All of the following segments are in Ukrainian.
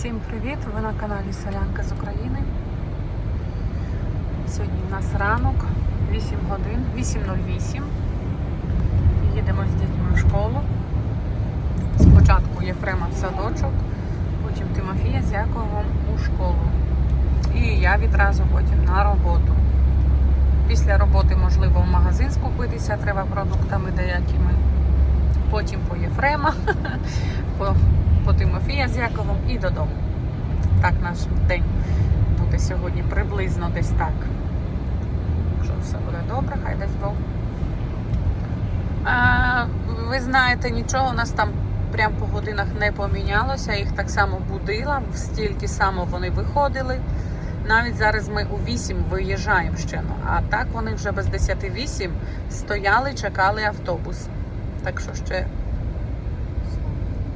Всім привіт! Ви на каналі Селянка з України. Сьогодні в нас ранок, 8 годин, 8.08. Їдемо з дітьми в школу. Спочатку Єфрема в садочок, потім Тимофія з Яковом у школу. І я відразу потім на роботу. Після роботи, можливо, в магазин скупитися треба продуктами деякими. Потім по Єфрема, по, по Тимофія з Яковом і додому. Так наш день буде сьогодні приблизно десь так. Якщо все буде добре, хай десь Бог. А, ви знаєте, нічого у нас там прям по годинах не помінялося. Їх так само будила, стільки само вони виходили. Навіть зараз ми у 8 виїжджаємо ще. ну, А так вони вже без 10-8 стояли, чекали автобус. Так що ще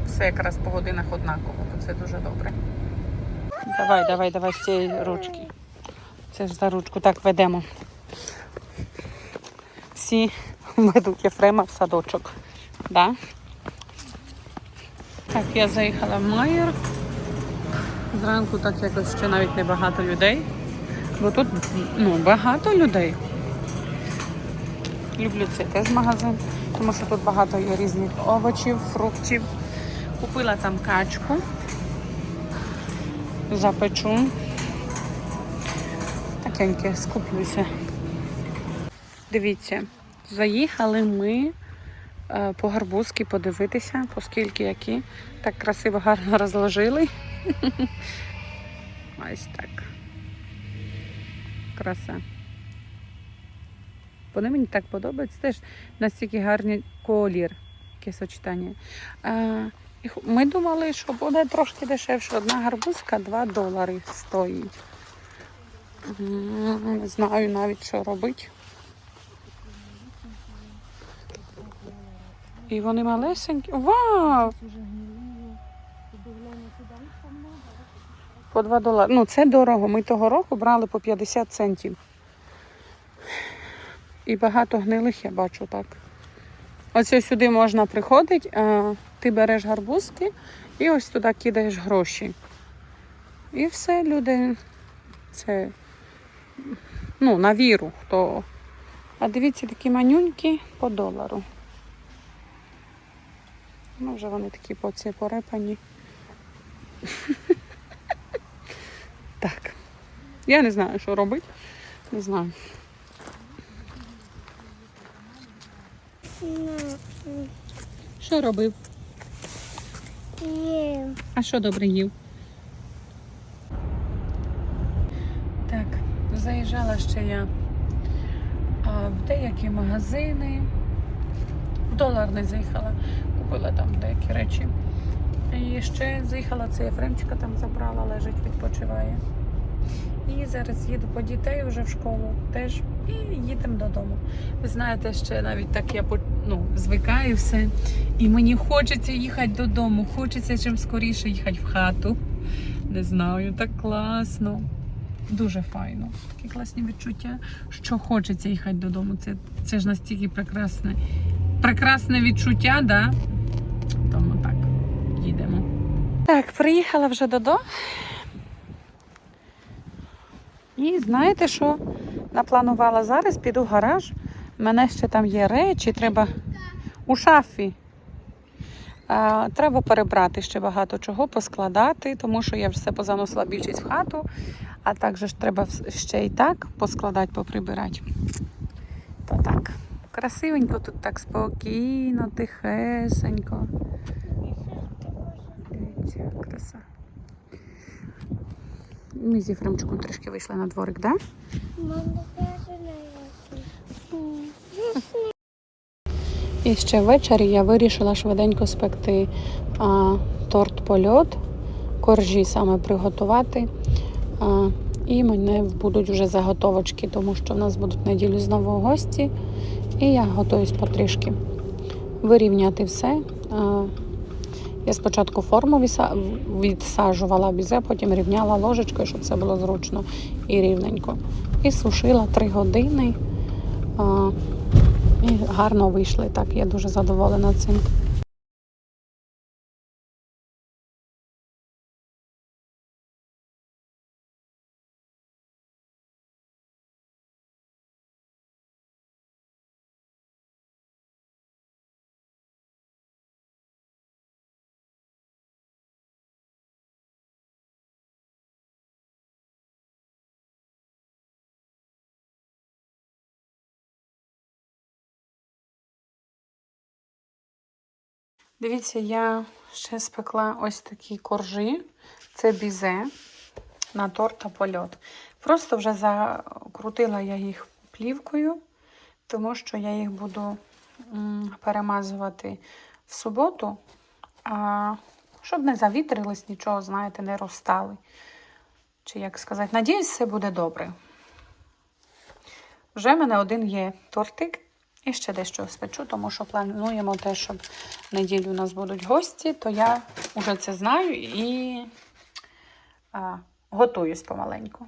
все якраз по годинах однаково, то це дуже добре. Давай, давай, давай з цієї ручки. Це ж за ручку так ведемо. Всі ведуть Єфрема в садочок. Да? Так, я заїхала в Майер. Зранку так якось ще навіть не багато людей. Бо тут ну, багато людей. Люблю цей теж магазин, тому що тут багато є різних овочів, фруктів. Купила там качку, запечу. Такеньке, скуплюся. Дивіться, заїхали ми е, по гарбузки подивитися, оскільки які так красиво гарно розложили. Ось так. Краса. Вони мені так подобаються. Теж настільки гарний колір, яке сочетання. Ми думали, що буде трошки дешевше. Одна гарбузка 2 долари стоїть. Не знаю навіть, що робити. І вони малесенькі. Вау! По 2 долари. Ну, це дорого. Ми того року брали по 50 центів. І багато гнилих я бачу так. Оце сюди можна приходити, а, ти береш гарбузки і ось туди кидаєш гроші. І все, люди, це ну, на віру. хто. А дивіться, такі манюнькі по долару. Ну, вже вони такі по ці порепані. Так. Я не знаю, що робити. Не знаю. Що робив? Їм. А що добре їв? Так, заїжджала ще я а, в деякі магазини. В долар не заїхала, купила там деякі речі. І ще заїхала це Єфремчика там забрала, лежить, відпочиває. І зараз їду по дітей вже в школу теж і їдемо додому. Ви знаєте, ще навіть так я ну, звикаю все. І мені хочеться їхати додому, хочеться чим скоріше їхати в хату. Не знаю, так класно. Дуже файно. Такі класні відчуття, що хочеться їхати додому. Це, це ж настільки прекрасне, прекрасне відчуття, да? Тому так, їдемо. Так, приїхала вже додому. І знаєте що? Напланувала зараз, піду в гараж. У мене ще там є речі, треба у шафі. А, треба перебрати ще багато чого, поскладати, тому що я все позаносила більшість в хату, а також треба ще і так поскладати, поприбирати. То так. Красивенько тут так спокійно, тихесенько. Дивіться, краса. Ми з Єфремчиком трішки вийшли на дворик? Да? І ще ввечері я вирішила швиденько спекти а, торт польот, коржі саме приготувати. А, і мене будуть вже заготовочки, тому що в нас будуть неділю знову гості. І я готуюсь потрішки вирівняти все. А, я спочатку форму відсажувала бізе, потім рівняла ложечкою, щоб це було зручно і рівненько. І сушила 3 години. І гарно вийшли. Так, я дуже задоволена цим. Дивіться, я ще спекла ось такі коржі. Це бізе на торт та польот. Просто вже закрутила я їх плівкою, тому що я їх буду перемазувати в суботу, а, щоб не завітрились, нічого, знаєте, не розстали. Чи як сказати, надіюсь, все буде добре. Вже в мене один є тортик. І ще дещо спечу, тому що плануємо те, щоб в неділю у нас будуть гості, то я вже це знаю і а, готуюсь помаленьку.